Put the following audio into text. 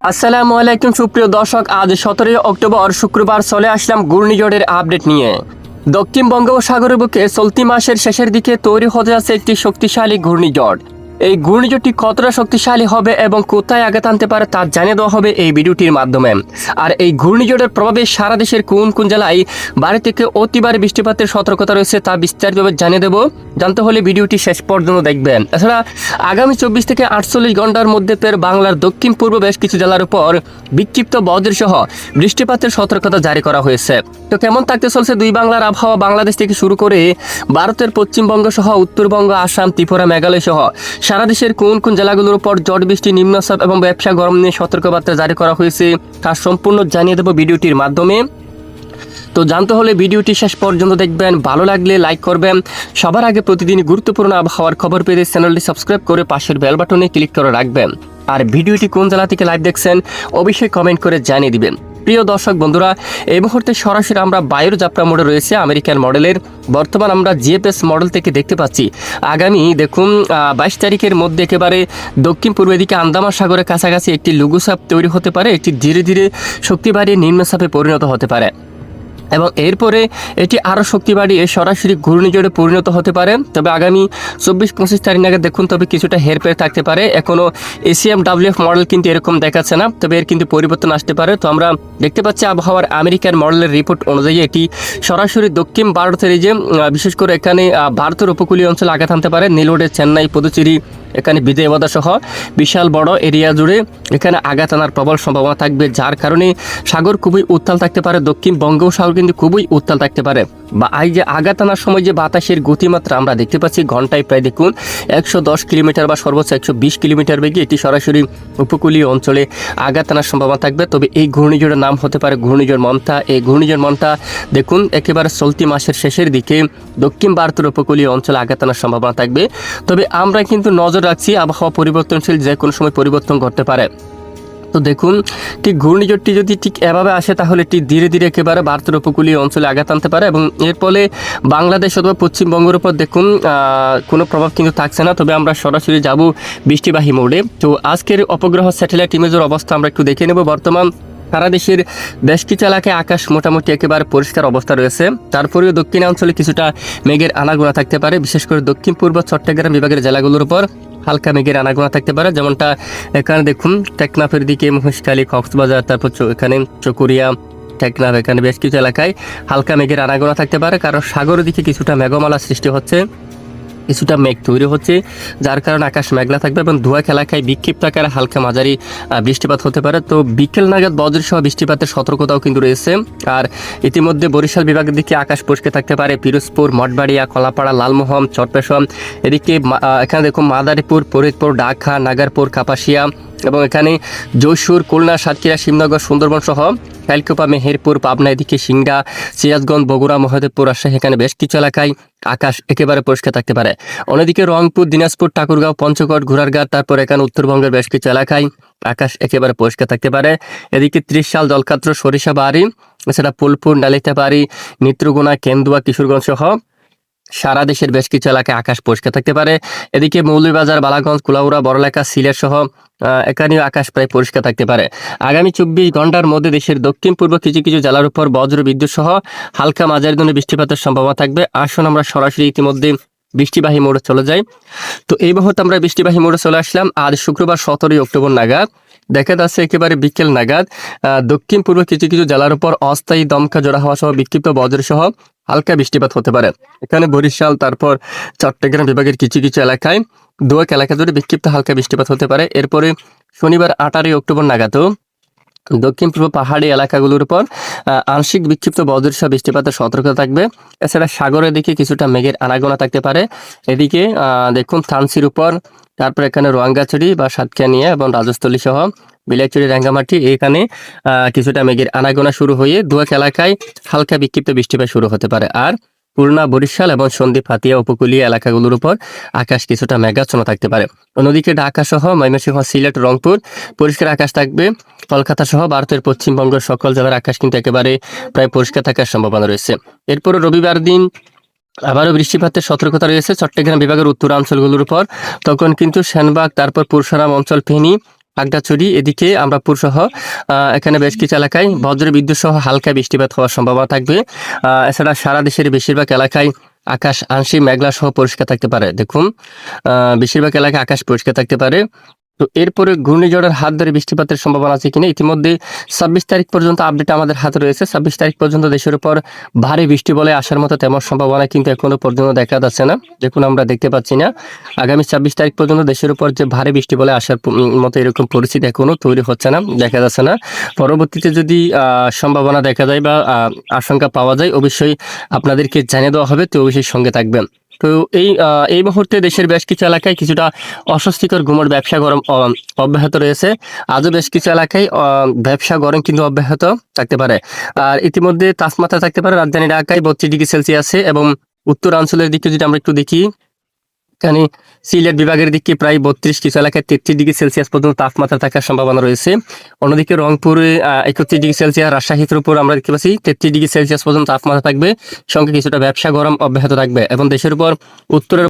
আসসালামু আলাইকুম সুপ্রিয় দর্শক, আজ সতেরোই অক্টোবর শুক্রবার চলে আসলাম ঘূর্ণিঝড়ের আপডেট নিয়ে। দক্ষিণ বঙ্গোপসাগরের বুকে চলতি মাসের শেষের দিকে তৈরি হতে যাচ্ছে একটি শক্তিশালী ঘূর্ণিঝড়। এই ঘূর্ণিঝড়টি কতটা শক্তিশালী হবে এবং কোথায় আঘাত আনতে পারে তা জানিয়ে দেওয়া হবে এই ভিডিওটির মাধ্যমে। আর এই ঘূর্ণিঝড়ের প্রভাবে সারা দেশের কোন কোন জেলায় বাড়ি থেকে অতিবারে বৃষ্টিপাতের সতর্কতা রয়েছে তা বিস্তারিতভাবে জানিয়ে দেবো। জানতে হলে ভিডিওটি শেষ পর্যন্ত দেখবেন। এছাড়া আগামী চব্বিশ থেকে আটচল্লিশ ঘণ্টার মধ্যে ফের বাংলার দক্ষিণ পূর্ব বেশ কিছু জেলার উপর বিক্ষিপ্ত বজ্র সহ বৃষ্টিপাতের সতর্কতা জারি করা হয়েছে। তো কেমন থাকতে চলছে দুই বাংলার আবহাওয়া? বাংলাদেশ থেকে শুরু করে ভারতের পশ্চিমবঙ্গ সহ উত্তরবঙ্গ, আসাম, ত্রিপুরা, মেঘালয় সহ সারা দেশের কোন কোন জেলাগুলোর উপর জট বৃষ্টি, নিম্নচাপ এবং ব্যবসা গরম নিয়ে সতর্কবার্তা জারি করা হয়েছে, তা সম্পূর্ণ জানিয়ে দেবো ভিডিওটির মাধ্যমে। তো জানতে হলে ভিডিওটি শেষ পর্যন্ত দেখবেন, ভালো লাগলে লাইক করবেন। সবার আগে প্রতিদিন গুরুত্বপূর্ণ আবহাওয়ার খবর পেতে চ্যানেলটি সাবস্ক্রাইব করে পাশের বেল বাটনে ক্লিক করে রাখবেন। আর ভিডিওটি কোন জেলা থেকে লাইভ দেখছেন, অবশ্যই কমেন্ট করে জানিয়ে দিবেন। প্রিয় দর্শক বন্ধুরা, এই মুহূর্তে সরাসরি আমরা বায়ুর যাত্রা মোড়ে রয়েছে আমেরিকান মডেলের। বর্তমান আমরা জিএফএস মডেল থেকে দেখতে পাচ্ছি। আগামী, দেখুন বাইশ তারিখের মধ্যে একেবারে দক্ষিণ পূর্ব দিকে আন্দামান সাগরের কাছাকাছি একটি লঘুচাপ তৈরি হতে পারে একটি ধীরে ধীরে শক্তি বাড়িয়ে নিম্নচাপে পরিণত হতে পারে। এবং এরপরে এটি আরও শক্তি বাড়িয়ে সরাসরি ঘূর্ণিঝড়ে পরিণত হতে পারে। তবে আগামী চব্বিশ পঁচিশ তারিখ নাগাদ দেখুন, তবে কিছুটা হেরফের থাকতে পারে। এখনও এসিএম ডাব্লিউএফ মডেল কিন্তু এরকম দেখাচ্ছে না, তবে এর কিন্তু পরিবর্তন আসতে পারে। তো আমরা দেখতে পাচ্ছি আবহাওয়ার আমেরিকান মডেলের রিপোর্ট অনুযায়ী এটি সরাসরি দক্ষিণ ভারতের যে বিশেষ করে এখানে ভারতের উপকূলীয় অঞ্চলে আঘাত আনতে পারে। নীলওড়ে চেন্নাই, পুদুচেরি এখানে বিজয়বাদা সহ বিশাল বড় এরিয়া জুড়ে এখানে আঘাত আনার প্রবল সম্ভাবনা থাকবে, যার কারণে সাগর খুবই উত্তাল থাকতে পারে, দক্ষিণ বঙ্গোপসাগর কিন্তু খুবই উত্তাল থাকতে পারে। বা এই যে আঘাত আনার সময় যে বাতাসের গতিমাত্রা আমরা দেখতে পাচ্ছি ঘন্টায় প্রায় দেখুন একশো দশ কিলোমিটার বা সর্বোচ্চ একশো বিশ কিলোমিটার বেগে এটি সরাসরি উপকূলীয় অঞ্চলে আঘাত আনার সম্ভাবনা থাকবে। তবে এই ঘূর্ণিঝড়ের নাম হতে পারে ঘূর্ণিঝড় মন্থা। এই ঘূর্ণিঝড় মন্থা দেখুন একেবারে চলতি মাসের শেষের দিকে দক্ষিণ ভারতের উপকূলীয় অঞ্চলে আঘাত আনার সম্ভাবনা থাকবে। তবে আমরা কিন্তু নজর রাখছি, আবহাওয়া পরিবর্তনশীল যে কোনো সময় পরিবর্তন করতে পারে। তো দেখুন, ঠিক ঘূর্ণিঝড়টি যদি ঠিক এভাবে আসে, তাহলে এটি ধীরে ধীরে একেবারে ভারতের উপকূলীয় অঞ্চলে আঘাত আনতে পারে এবং এর ফলে বাংলাদেশ অথবা পশ্চিমবঙ্গের উপর দেখুন কোনো প্রভাব কিন্তু থাকছে না। তবে আমরা সরাসরি যাব বৃষ্টিবাহী মোড়ে। তো আজকের অপগ্রহ স্যাটেলাইট ইমেজের অবস্থা আমরা একটু দেখে নেব। বর্তমান সারা দেশের বেশ কিছু এলাকায় আকাশ মোটামুটি একেবারে পরিষ্কার অবস্থা রয়েছে। তারপরেও দক্ষিণাঞ্চলে কিছুটা মেঘের আনাগোনা থাকতে পারে, বিশেষ করে দক্ষিণ পূর্ব চট্টগ্রাম বিভাগের জেলাগুলোর উপর হালকা মেঘের আনাগোনা থাকতে পারে, যেমনটা এখানে দেখুন, টেকনাফের দিকে মহেশখালী, কক্সবাজার, তারপর এখানে চকুরিয়া, টেকনাফ, এখানে বেশ কিছু এলাকায় হালকা মেঘের আনাগোনা থাকতে পারে, কারণ সাগরের দিকে কিছুটা মেঘমালা সৃষ্টি হচ্ছে। কিছুটা মেঘ তৈরি হচ্ছে, যার কারণে আকাশ মেঘলা থাকবে এবং ধোয়া এলাকায় বিক্ষিপ্ত আকারে হালকা মাঝারি বৃষ্টিপাত হতে পারে। তো বিকেল নাগাদ বজ্রসহ বৃষ্টিপাতের সতর্কতাও কিন্তু রয়েছে। আর ইতিমধ্যে বরিশাল বিভাগের দিকে আকাশ পরিষ্কার থাকতে পারে। পিরোজপুর, মঠবাড়িয়া, কলাপাড়া, লালমোহন চটপেশম এদিকে এখানে দেখুন মাদারীপুর, ফরিদপুর, ঢাকা, নাগারপুর, কাপাসিয়া এবং এখানে যশোর, খুলনা, সাতক্ষীরা, শিবনগর, সুন্দরবন সহ কালকোপা মেহেরপুর, পাবনা, এদিকে সিংড়া, সিরাজগঞ্জ, বগুড়া, মহাদেবপুর, রাজশাহী, এখানে বেশ কিছু এলাকায় আকাশ একেবারে পরিষ্কার থাকতে পারে। অন্যদিকে রংপুর, দিনাজপুর, ঠাকুরগাঁও, পঞ্চগড় ঘোড়ারঘাট তারপর এখানে উত্তরবঙ্গের বেশ কিছু এলাকায় আকাশ একেবারে পরিষ্কার থাকতে পারে। এদিকে ত্রিশ সাল দলকাত্র সরিষা বাড়ি, এছাড়া ফুলপুর, নালিতাবাড়ি, নেত্রকোনা, কেন্দুয়া, কিশোরগঞ্জ সহ সারা দেশের বেশ কিছু এলাকায় আকাশ পরিষ্কার থাকতে পারে। এদিকে মৌলভীবাজার, বালাগঞ্জ, কুলাউড়া, বড়লেখা সিলেট সহ এখানেও আকাশ প্রায় পরিষ্কার থাকতে পারে। আগামী চব্বিশ ঘণ্টার মধ্যে দেশের দক্ষিণ পূর্ব কিছু কিছু জেলার উপর বজ্র বিদ্যুৎ সহ হালকা মাঝারি ধরনের বৃষ্টিপাতের সম্ভাবনা থাকবে। আসুন আমরা সরাসরি ইতিমধ্যে বৃষ্টিবাহী মোড়ে চলে যাই। তো এই মুহূর্তে আমরা বৃষ্টিবাহী মোড়ে চলে আসলাম। আজ শুক্রবার সতেরোই অক্টোবর নাগাদ। দেখা যাচ্ছে একেবারে বিকেল নাগাদ। দক্ষিণ পূর্ব কিছু কিছু জেলার উপর অস্থায়ী দমকা জোড়া হওয়া সহ বিক্ষিপ্ত বজ্র সহ হালকা বৃষ্টিপাত হতে পারে। এখানে বরিশাল, তারপর চট্টগ্রাম বিভাগের কিছু কিছু এলাকায় দুয়েক এলাকা জুড়ে বিক্ষিপ্ত হালকা বৃষ্টিপাত হতে পারে। এরপরে শনিবার আঠারোই অক্টোবর নাগাদও দক্ষিণ পূর্ব পাহাড়ি এলাকাগুলোর উপর আংশিক বিক্ষিপ্ত বজ্রসহ বৃষ্টিপাতের সতর্কতা থাকবে। এছাড়া সাগরের দিকে কিছুটা মেঘের আনাগোনা থাকতে পারে। এদিকে দেখুন, থানসির উপর, তারপর এখানে রোয়াঙ্গাছড়ি বা সাতকানিয়া এবং রাজস্থলী সহ বিলাইচুরি রাঙ্গামাটি, এখানে কিছুটা মেঘের আনাগোনা শুরু হয়ে দুয়াক এলাকায় হালকা বিক্ষিপ্ত বৃষ্টিপাত শুরু হতে পারে। আর খুলনা, বরিশাল এবং সন্দ্বীপ, হাতিয়া উপকূলীয় এলাকাগুলোর উপর আকাশ কিছুটা মেঘাচ্ছন্ন থাকতে পারে। অন্যদিকে ঢাকা সহ ময়মনসিংহ, সিলেট, রংপুর পরিষ্কার আকাশ থাকবে। কলকাতা সহ ভারতের পশ্চিমবঙ্গের সকল জেলার আকাশ কিন্তু একেবারে প্রায় পরিষ্কার থাকার সম্ভাবনা রয়েছে। এরপর রবিবার দিন আবারও বৃষ্টিপাতের সতর্কতা রয়েছে। চট্টগ্রাম বিভাগের উত্তরাঞ্চলগুলোর উপর। তখন কিন্তু সেনবাগ, তারপর পুরসারাম অঞ্চল ফেনী আগডাছড়ি এদিকে আমরাপুর সহ এখানে বেশ কিছু এলাকায় বজ্র বিদ্যুৎ সহ হালকা বৃষ্টিপাত হওয়ার সম্ভাবনা থাকবে। এছাড়া সারা দেশের বেশিরভাগ এলাকায় আকাশ আংশিক মেঘলা সহ পরিষ্কার থাকতে পারে। দেখুন বেশিরভাগ এলাকায় আকাশ পরিষ্কার থাকতে পারে। তো এরপরে ঘূর্ণিঝড়ের হাত ধরে বৃষ্টিপাতের সম্ভাবনা আছে কিনা? ইতিমধ্যে ছাব্বিশ তারিখ পর্যন্ত আপডেট আমাদের হাতে রয়েছে। ছাব্বিশ তারিখ পর্যন্ত দেশের উপর ভারী বৃষ্টি বলে আসার মতো তেমন সম্ভাবনা কিন্তু এখনও পর্যন্ত দেখা যাচ্ছে না। দেখুন, আমরা দেখতে পাচ্ছি না। আগামী ছাব্বিশ তারিখ পর্যন্ত দেশের উপর যে ভারী বৃষ্টি বলে আসার মতো এরকম পরিস্থিতি এখনও তৈরি হচ্ছে না, দেখা যাচ্ছে না। পরবর্তীতে যদি সম্ভাবনা দেখা যায় বা আশঙ্কা পাওয়া যায়, অবশ্যই আপনাদেরকে জানিয়ে দেওয়া হবে। তো অবশ্যই সঙ্গে থাকবেন। তো এই এই মুহূর্তে দেশের বেশ কিছু এলাকায় কিছুটা অস্বস্তিকর ঘুমোর ব্যবসা গরম অব্যাহত রয়েছে। আজও বেশ কিছু এলাকায় ব্যবসা গরম কিন্তু অব্যাহত থাকতে পারে। আর ইতিমধ্যে তাপমাত্রা থাকতে পারে রাজধানী ঢাকায় বত্রিশ ডিগ্রি সেলসিয়াসে এবং উত্তরাঞ্চলের দিকে যদি আমরা একটু দেখি এখানে সিলেট বিভাগের দিকে প্রায় বত্রিশ কিছু এলাকায় তেত্রিশ ডিগ্রি সেলসিয়াস পর্যন্ত তাপমাত্রা থাকার সম্ভাবনা রয়েছে। অন্যদিকে রংপুরে একত্রিশ ডিগ্রি সেলসিয়াস, রাজশাহীর উপর আমরা দেখতে পাচ্ছি তেত্রিশ ডিগ্রি সেলসিয়াস পর্যন্ত তাপমাত্রা থাকবে। সঙ্গে কিছুটা ব্যবসা গরম অব্যাহত থাকবে এবং দেশের উপর উত্তরের